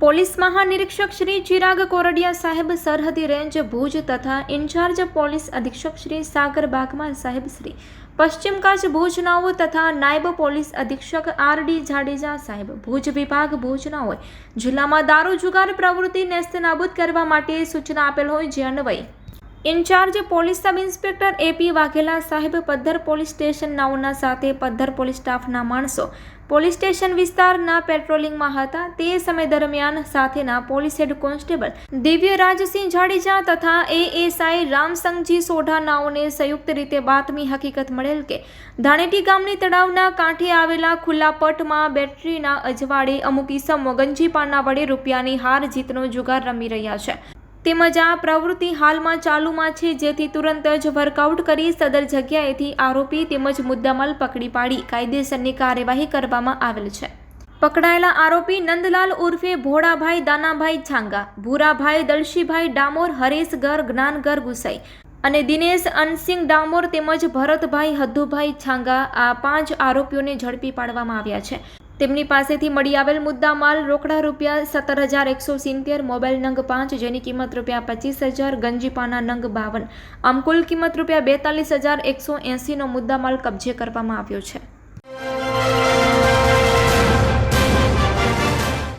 Police. મહાનિરીક્ષક શ્રી ચિરાગ કોરડિયા સાહેબ સરહદી રેન્જ ભુજ તથા ઇન્ચાર્જ પોલીસ અધિક્ષક શ્રી સાગર બાગમાલ સાહેબ શ્રી, પશ્ચિમ કચ્છ ભુજનાઓ તથા નાયબ પોલીસ અધિક્ષક આર ડી જાડેજા સાહેબ, ભુજ વિભાગ ભુજનાઓએ જિલ્લામાં દારૂ જુગાર પ્રવૃત્તિ નેસ્તનાબૂદ કરવા માટે સૂચના આપેલ હોય જે અન્વયે. In charge police sub inspector AP Vaghela સાહેબ પદ્ધર પોલીસ સ્ટેશન નાઓના સાથે પદ્ધર પોલીસ સ્ટાફના માણસો પોલીસ સ્ટેશન વિસ્તારના પેટ્રોલિંગમાં હતા. તે સમય દરમિયાન સાથેના પોલીસ હેડ કોન્સ્ટેબલ દિવ્ય રાજસિંહ જાડેજા તથા એએસઆઈ રામસંગજી સોઢા નાઓને સંયુક્ત રીતે બાતમી હકીકત મળેલ કે ધાણેટી ગામની તળાવના કાંઠે આવેલા ખુલ્લા પટમાં બેટરીના અજવાળે અમુક ઈસમો ગંજીપાના વડે રૂપિયાની હાર જીતનો જુગાર રમી રહ્યા છે. તેમજ આ પ્રવૃત્તિ હાલમાં ચાલુમાં છે, જેથી તુરંત જ વર્કઆઉટ કરી સદર જગ્યાએથી આરોપી તેમજ મુદ્દામાલ પકડી પાડી કાયદેસરની કાર્યવાહી કરવામાં આવેલ છે. પકડાયેલા આરોપી નંદલાલ ઉર્ફે ભોળાભાઈ, દાનાભાઈ છાંગા, ભૂરાભાઈ, દલશીભાઈ ડામોર, હરેશગર, જ્ઞાનગર ગુસાઈ અને દિનેશ અનસિંગ ડામોર તેમજ ભરતભાઈ હદ્દુભાઈ છાંગા આ પાંચ આરોપીઓને ઝડપી પાડવામાં આવ્યા છે. તેમની પાસેથી મળી આવેલ મુદ્દામાલ રોકડા રૂપિયા સત્તર હજાર એકસો સિત્તેર, મોબાઈલ નંગ પાંચ, જેની કિંમત રૂપિયા પચીસ હજાર, ગંજીપાના નંગ બાવન. આમ કુલ કિંમત રૂપિયા બેતાલીસ હજાર એકસો એંસીનો મુદ્દામાલ કબજે કરવામાં આવ્યો છે.